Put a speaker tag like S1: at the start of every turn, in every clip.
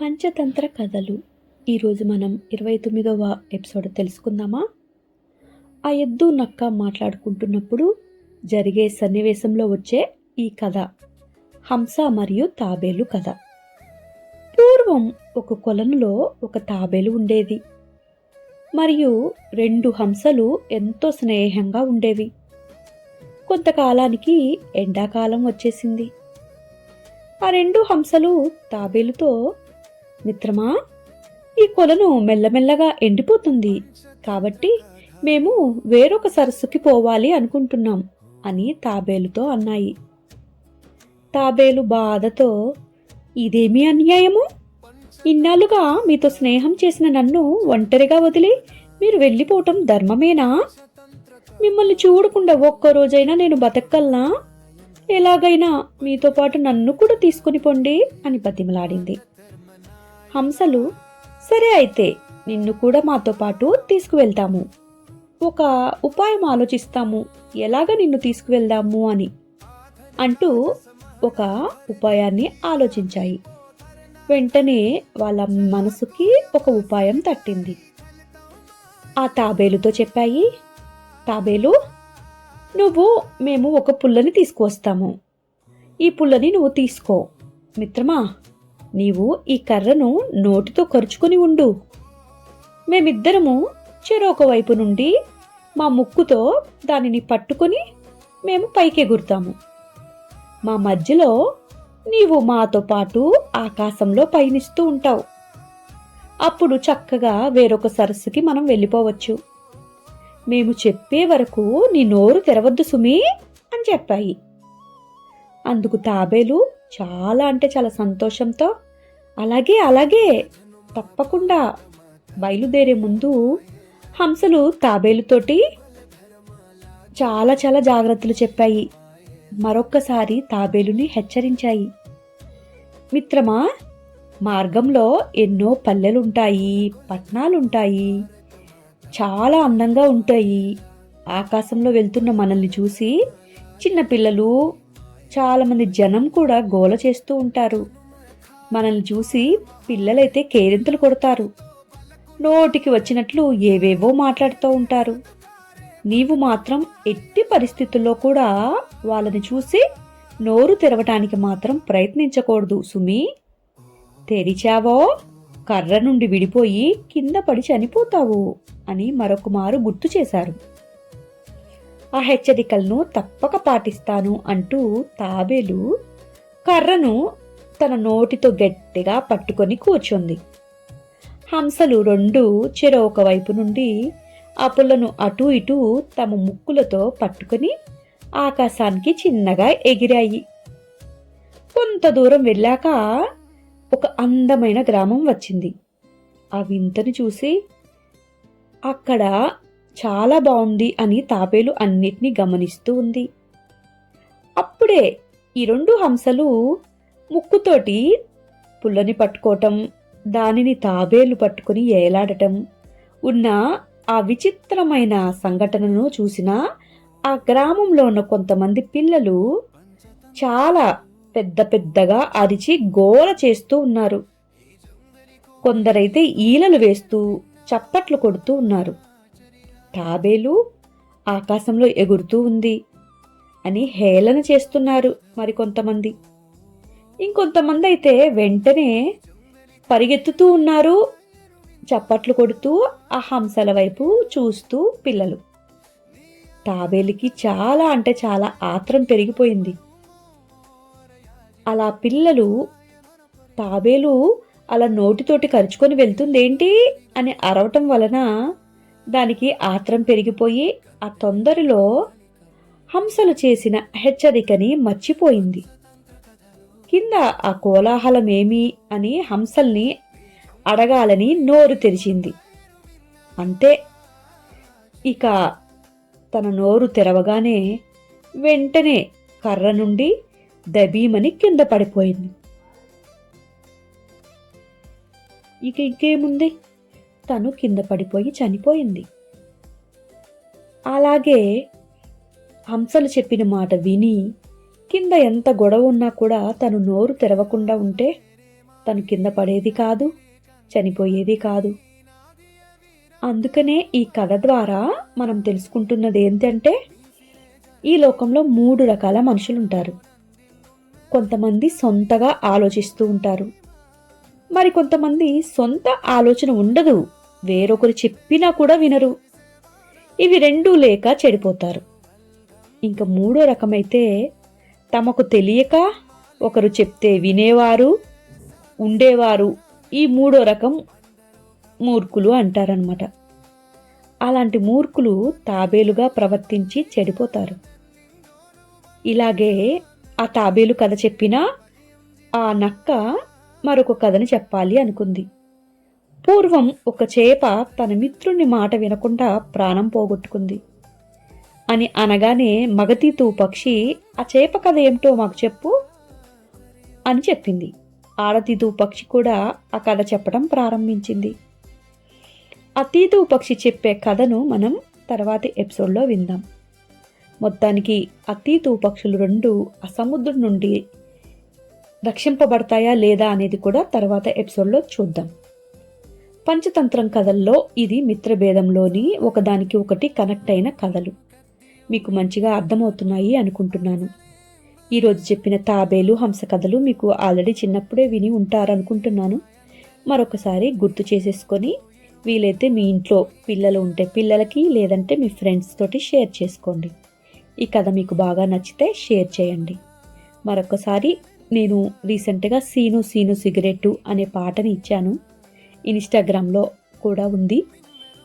S1: పంచతంత్ర కథలు. ఈరోజు మనం ఇరవై తొమ్మిదవ ఎపిసోడ్ తెలుసుకుందామా? ఆ ఎద్దు నక్క మాట్లాడుకుంటున్నప్పుడు జరిగే సన్నివేశంలో వచ్చే ఈ కథ. హంస మరియు తాబేలు కథ. పూర్వం ఒక కొలనులో ఒక తాబేలు ఉండేది. మరియు రెండు హంసలు ఎంతో స్నేహంగా ఉండేవి. కొంతకాలానికి ఎండాకాలం వచ్చేసింది. ఆ రెండు హంసలు తాబేలుతో మిత్రమా ఈ కొలను మెల్లమెల్లగా ఎండిపోతుంది. కాబట్టి మేము వేరొక సరస్సుకి పోవాలి అనుకుంటున్నాం అని తాబేలుతో అన్నాయి. తాబేలు బాధతో ఇదేమి అన్యాయము? ఇన్నాళ్ళుగా మీతో స్నేహం చేసిన నన్ను ఒంటరిగా వదిలి మీరు వెళ్ళిపోవటం ధర్మమేనా? మిమ్మల్ని చూడకుండా ఒక్క రోజైనా నేను బతకల్నా ఎలాగైనా మీతో పాటు నన్ను కూడా తీసుకుని పొండి అని బతిమలాడింది. హంసలు సరే అయితే నిన్ను కూడా మాతో పాటు తీసుకువెళ్తాము. ఒక ఉపాయం ఆలోచిస్తాము. ఎలాగ నిన్ను తీసుకువెళ్దాము అని అంటూ ఒక ఉపాయాన్ని ఆలోచించాయి. వెంటనే వాళ్ళ మనసుకి ఒక ఉపాయం తట్టింది. ఆ తాబేలుతో చెప్పాయి తాబేలు నువ్వు మేము ఒక పుల్లని తీసుకువస్తాము. ఈ పుల్లని నువ్వు తీసుకో. మిత్రమా నీవు ఈ కర్రను నోటితో ఖర్చుకొని ఉండు. మేమిద్దరము చెరొక వైపు నుండి మా ముక్కుతో దానిని పట్టుకొని మేము పైకి ఎగురుతాము మా మధ్యలో నీవు మాతో పాటు ఆకాశంలో పయనిస్తూ ఉంటావు. అప్పుడు చక్కగా వేరొక సరస్సుకి మనం వెళ్ళిపోవచ్చు. మేము చెప్పే వరకు నీ నోరు తెరవద్దు సుమి అని చెప్పాయి. అందుకు తాబేలు చాలా అంటే చాలా సంతోషంతో అలాగే అలాగే. తప్పకుండా బయలుదేరే ముందు హంసలు తాబేలుతోటి చాలా చాలా జాగ్రత్తలు చెప్పాయి. మరొక్కసారి తాబేలుని హెచ్చరించాయి. మిత్రమా మార్గంలో ఎన్నో పల్లెలుంటాయి పట్నాలుంటాయి. చాలా అందంగా ఉంటాయి. ఆకాశంలో వెళ్తున్న మనల్ని చూసి చిన్నపిల్లలు చాలామంది జనం కూడా గోల చేస్తూ ఉంటారు. మనల్ని చూసి పిల్లలైతే కేరింతలు కొడతారు. నోటికి వచ్చినట్లు ఏవేవో మాట్లాడుతూ ఉంటారు. నీవు మాత్రం ఎట్టి పరిస్థితుల్లో కూడా వాళ్ళని చూసి నోరు తెరవటానికి మాత్రం ప్రయత్నించకూడదు సుమి. తెరిచావో కర్ర నుండి విడిపోయి కింద పడి చనిపోతావు అని మరొక మారు గుర్తు చేశారు. ఆ హెచ్చరికలను తప్పక పాటిస్తాను అంటూ తాబేలు కర్రను తన నోటితో గట్టిగా పట్టుకొని కూర్చుంది. హంసలు రెండు చెరొక వైపు నుండి ఆ పుల్లను అటూ ఇటూ తమ ముక్కులతో పట్టుకొని ఆకాశానికి చిన్నగా ఎగిరాయి. కొంత దూరం వెళ్ళాక ఒక అందమైన గ్రామం వచ్చింది. ఆ వింతను చూసి అక్కడ చాలా బాగుంది అని తాపేలు అన్నిటినీ గమనిస్తూ ఉంది. అప్పుడే ఈ రెండు హంసలు ముక్కుతోటి పుల్లని పట్టుకోవటం దానిని తాబేలు పట్టుకుని ఏలాడటం ఉన్న ఆ విచిత్రమైన సంఘటనను చూసిన ఆ గ్రామంలో ఉన్న కొంతమంది పిల్లలు చాలా పెద్ద పెద్దగా అరిచి గోల చేస్తూ ఉన్నారు. కొందరైతే ఈలలు వేస్తూ చప్పట్లు కొడుతూ ఉన్నారు. తాబేలు ఆకాశంలో ఎగురుతూ ఉంది అని హేళన చేస్తున్నారు మరికొంతమంది ఇంకొంతమంది అయితే వెంటనే పరిగెత్తుతూ ఉన్నారు చప్పట్లు కొడుతూ ఆ హంసల వైపు చూస్తూ పిల్లలు. తాబేలికి చాలా అంటే చాలా ఆత్రం పెరిగిపోయింది. అలా పిల్లలు తాబేలు అలా నోటితోటి కరుచుకొని వెళ్తుందేంటి అని అరవటం వలన దానికి ఆత్రం పెరిగిపోయి ఆ తొందరలో హంసలు చేసిన హెచ్చరికని మర్చిపోయింది. కింద ఆ కోలాహలమేమి అని హంసల్ని అడగాలని నోరు తెరిచింది. అంతే ఇక తన నోరు తెరవగానే వెంటనే కర్ర నుండి దబీమని కింద పడిపోయింది. ఇక ఇంకేముంది? తను కింద పడిపోయి చనిపోయింది. అలాగే హంసలు చెప్పిన మాట విని కింద ఎంత గొడవ ఉన్నా కూడా తను నోరు తెరవకుండా ఉంటే తను కింద పడేది కాదు చనిపోయేది కాదు. అందుకనే ఈ కథ ద్వారా మనం తెలుసుకుంటున్నది ఏంటంటే ఈ లోకంలో మూడు రకాల మనుషులు ఉంటారు కొంతమంది సొంతగా ఆలోచిస్తూ ఉంటారు. మరి కొంతమంది సొంత ఆలోచన ఉండదు. వేరొకరు చెప్పినా కూడా వినరు. ఇవి రెండూ లేక చెడిపోతారు. ఇంకా మూడో రకమైతే తమకు తెలియక ఒకరు చెప్తే వినేవారు ఉండేవారు. ఈ మూడో రకం మూర్ఖులు అంటారనమాట అలాంటి మూర్ఖులు తాబేలుగా ప్రవర్తించి చెడిపోతారు. ఇలాగే ఆ తాబేలు కథ చెప్పినా ఆ నక్క మరొక కథని చెప్పాలి అనుకుంది. పూర్వం ఒక చేప తన మిత్రుని మాట వినకుండా ప్రాణం పోగొట్టుకుంది. అని అనగానే మగతీతూ పక్షి ఆ చేప కథ ఏమిటో మాకు చెప్పు అని చెప్పింది. ఆడతీతూ పక్షి కూడా ఆ కథ చెప్పడం ప్రారంభించింది. ఆ తీతు పక్షి చెప్పే కథను మనం తర్వాతి ఎపిసోడ్లో విందాం. మొత్తానికి ఆ తీతు పక్షులు రెండు ఆ సముద్రం నుండి రక్షింపబడతాయా లేదా అనేది కూడా తర్వాత ఎపిసోడ్లో చూద్దాం. పంచతంత్రం కథల్లో ఇది మిత్రభేదంలోని ఒకదానికి ఒకటి కనెక్ట్ అయిన కథలు. మీకు మంచిగా అర్థమవుతున్నాయి అనుకుంటున్నాను. ఈరోజు చెప్పిన తాబేలు హంస కథలు మీకు ఆల్రెడీ చిన్నప్పుడే విని ఉంటారనుకుంటున్నాను. మరొకసారి గుర్తు చేసేసుకొని వీలైతే మీ ఇంట్లో పిల్లలు ఉంటే పిల్లలకి లేదంటే మీ ఫ్రెండ్స్ తోటి షేర్ చేసుకోండి. ఈ కథ మీకు బాగా నచ్చితే షేర్ చేయండి. మరొకసారి నేను రీసెంట్గా సీను సీను సిగరెట్టు అనే పాటని ఇచ్చాను. ఇన్స్టాగ్రామ్లో కూడా ఉంది.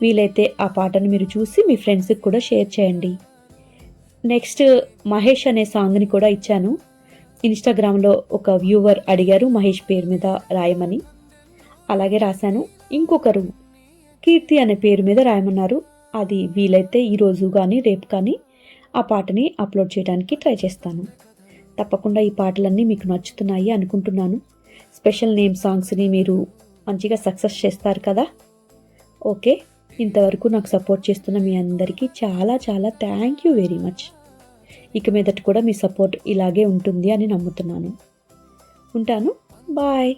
S1: వీలైతే ఆ పాటను మీరు చూసి మీ ఫ్రెండ్స్కి కూడా షేర్ చేయండి. నెక్స్ట్ మహేష్ అనే సాంగ్ని కూడా ఇచ్చాను. ఇన్స్టాగ్రామ్లో ఒక వ్యూవర్ అడిగారు మహేష్ పేరు మీద రాయమని. అలాగే రాశాను. ఇంకొకరు కీర్తి అనే పేరు మీద రాయమన్నారు. అది వీలైతే ఈరోజు కానీ రేపు కానీ ఆ పాటని అప్లోడ్ చేయడానికి ట్రై చేస్తాను. తప్పకుండా ఈ పాటలన్నీ మీకు నచ్చుతున్నాయి అనుకుంటున్నాను. స్పెషల్ నేమ్ సాంగ్స్ని మీరు మంచిగా సక్సెస్ చేస్తారు కదా? ఓకే ఇంతవరకు నాకు సపోర్ట్ చేస్తున్న మీ అందరికీ చాలా చాలా థ్యాంక్ యూ వెరీ మచ్ ఇక మీదట కూడా మీ సపోర్ట్ ఇలాగే ఉంటుంది అని నమ్ముతున్నాను. ఉంటాను. బాయ్